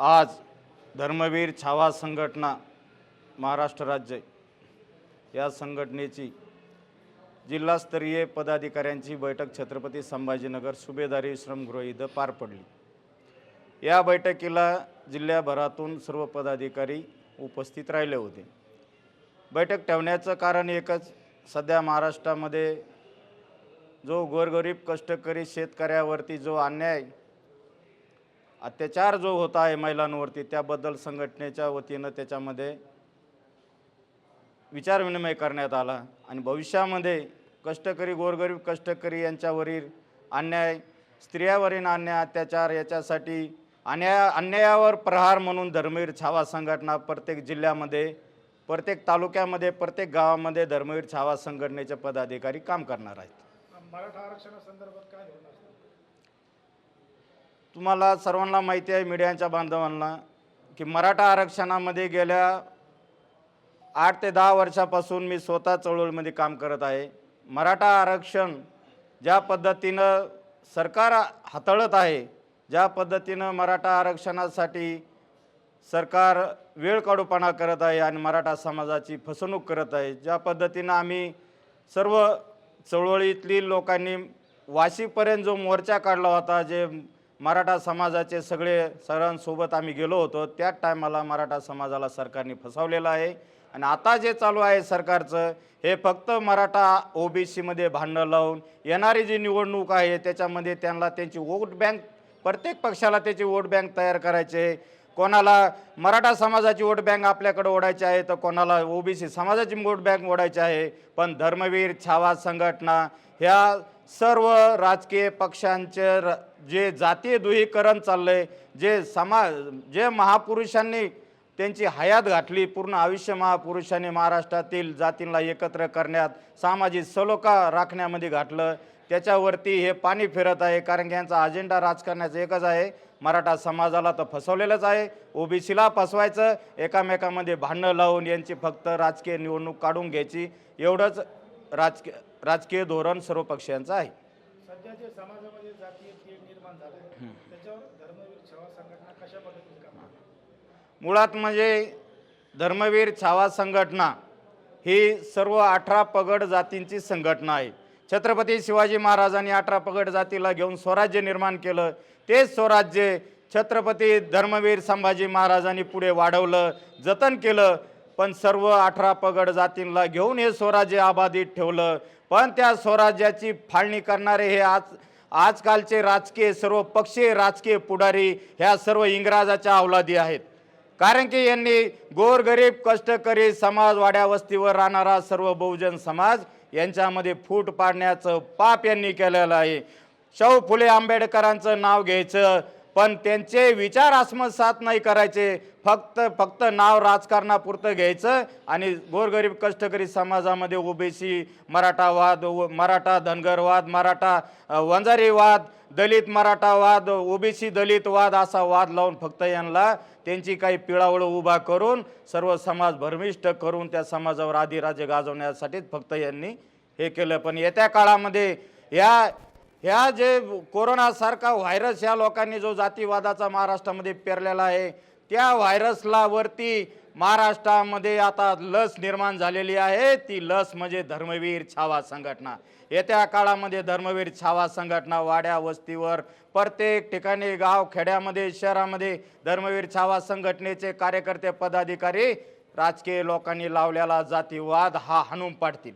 आज धर्मवीर छावा संघटना महाराष्ट्र राज्य या संघटनेची जिल्हास्तरीय पदाधिकाऱ्यांची बैठक छत्रपती संभाजीनगर सुभेदारी विश्रमगृह इथं पार पडली. या बैठकीला जिल्ह्याभरातून सर्व पदाधिकारी उपस्थित राहिले होते. बैठक ठेवण्याचं कारण एकच सध्या महाराष्ट्रामध्ये जो गोरगरीब कष्टकरी शेतकऱ्यावरती जो अन्याय अत्याचार जो होता आहे महिलांवरती त्याबद्दल संघटनेच्या वतीनं त्याच्यामध्ये विचारविनिमय करण्यात आला आणि भविष्यामध्ये कष्टकरी गोरगरीब कष्टकरी यांच्यावरील अन्याय स्त्रियावरील अन्याय अत्याचार याच्यासाठी अन्याय अन्यायावर प्रहार म्हणून धर्मवीर छावा संघटना प्रत्येक जिल्ह्यामध्ये प्रत्येक तालुक्यामध्ये प्रत्येक गावामध्ये धर्मवीर छावा संघटनेचे पदाधिकारी काम करणार आहेत. मराठा आरक्षणासंदर्भात काय तुम्हाला सर्वांना माहिती आहे मीडियाच्या बांधवांना की मराठा आरक्षणामध्ये गेल्या आठ ते दहा वर्षापासून मी स्वतः चळवळीमध्ये काम करत आहे. मराठा आरक्षण ज्या पद्धतीनं सरकार हाताळत आहे ज्या पद्धतीनं मराठा आरक्षणासाठी सरकार वेळ काढूपणा करत आहे आणि मराठा समाजाची फसवणूक करत आहे ज्या पद्धतीनं आम्ही सर्व चळवळीतली लोकांनी वाशीपर्यंत जो मोर्चा काढला होता जे मराठा समाजाचे सगळे सरांसोबत आम्ही गेलो होतो. त्याच टायमाला मराठा समाजाला सरकारने फसवलेलं आहे. आणि आता जे चालू आहे सरकारचं हे फक्त मराठा ओबीसीमध्ये भांडणं लावून येणारी जी निवडणूक आहे त्याच्यामध्ये त्यांना त्यांची वोट बँक प्रत्येक पक्षाला त्याची वोट बँक तयार करायची. आहे कोणाला मराठा समाजाची वोट बँक आपल्याकडे ओढायची आहे तर कोणाला ओबीसी समाजाची वोट बँक ओढायची आहे. पण धर्मवीर छावा संघटना ह्या सर्व राजकीय पक्षांचे र- जे जातीय दुहीकरण चाललंय जे समाज जे महापुरुषांनी त्यांची हयात घातली पूर्ण आयुष्य महापुरुषांनी महाराष्ट्रातील जातींना एकत्र करण्यात सामाजिक सलोखा राखण्यामध्ये घातलं त्याच्यावरती हे पाणी फिरत आहे कारण की यांचा अजेंडा राजकारणाचा एकच आहे. मराठा समाजाला तर फसवलेलंच आहे. ओबीसीला फसवायचं एकामेकामध्ये भांडणं लावून यांची फक्त राजकीय निवडणूक काढून घ्यायची. एवढंच राजकीय राजकीय धोरण सर्व पक्षांचं आहे. मुळात म्हणजे धर्मवीर छावा संघटना ही सर्व अठरा पगड जातींची संघटना आहे. छत्रपती शिवाजी महाराजांनी अठरा पगड जातीला घेऊन स्वराज्य निर्माण केलं. तेच स्वराज्य छत्रपती धर्मवीर संभाजी महाराजांनी पुढे वाढवलं जतन केलं. पण सर्व अठरा पगड जातींना घेऊन हे स्वराज्य आबाधित ठेवलं. पण त्या स्वराज्याची फाळणी करणारे हे आज आजकालचे राजकीय सर्व पक्षीय राजकीय पुढारी ह्या सर्व इंग्रजाच्या अवलादी आहेत. कारण की यांनी गोरगरीब कष्टकरी समाज वाड्या वस्तीवर राहणारा सर्व बहुजन समाज यांच्यामध्ये फूट पाडण्याचं पाप यांनी केलेलं आहे. शाहू फुले आंबेडकरांचं नाव घ्यायचं. पण त्यांचे विचार आत्मसात नाही करायचे. फक्त फक्त नाव राजकारणापुरतं घ्यायचं आणि गोरगरीब कष्टकरी समाजामध्ये ओबीसी मराठावाद व- मराठा धनगरवाद मराठा वंजारीवाद दलित मराठावाद ओबीसी दलितवाद असा वाद लावून फक्त यांना त्यांची काही पिळावळं उभा करून सर्व समाज भरमिष्ट करून त्या समाजावर आदिराज्य गाजवण्यासाठीच फक्त यांनी हे केलं. पण येत्या काळामध्ये या ह्या जे कोरोनासारखा व्हायरस ह्या लोकांनी जो जातीवादाचा महाराष्ट्रामध्ये पेरलेला आहे त्या व्हायरसला वरती महाराष्ट्रामध्ये आता लस निर्माण झालेली आहे. ती लस म्हणजे धर्मवीर छावा संघटना. येत्या काळामध्ये धर्मवीर छावा संघटना वाड्या वस्तीवर प्रत्येक ठिकाणी गाव खेड्यामध्ये शहरामध्ये धर्मवीर छावा संघटनेचे कार्यकर्ते पदाधिकारी राजकीय लोकांनी लावलेला जातीवाद हा हाणून पाडतील.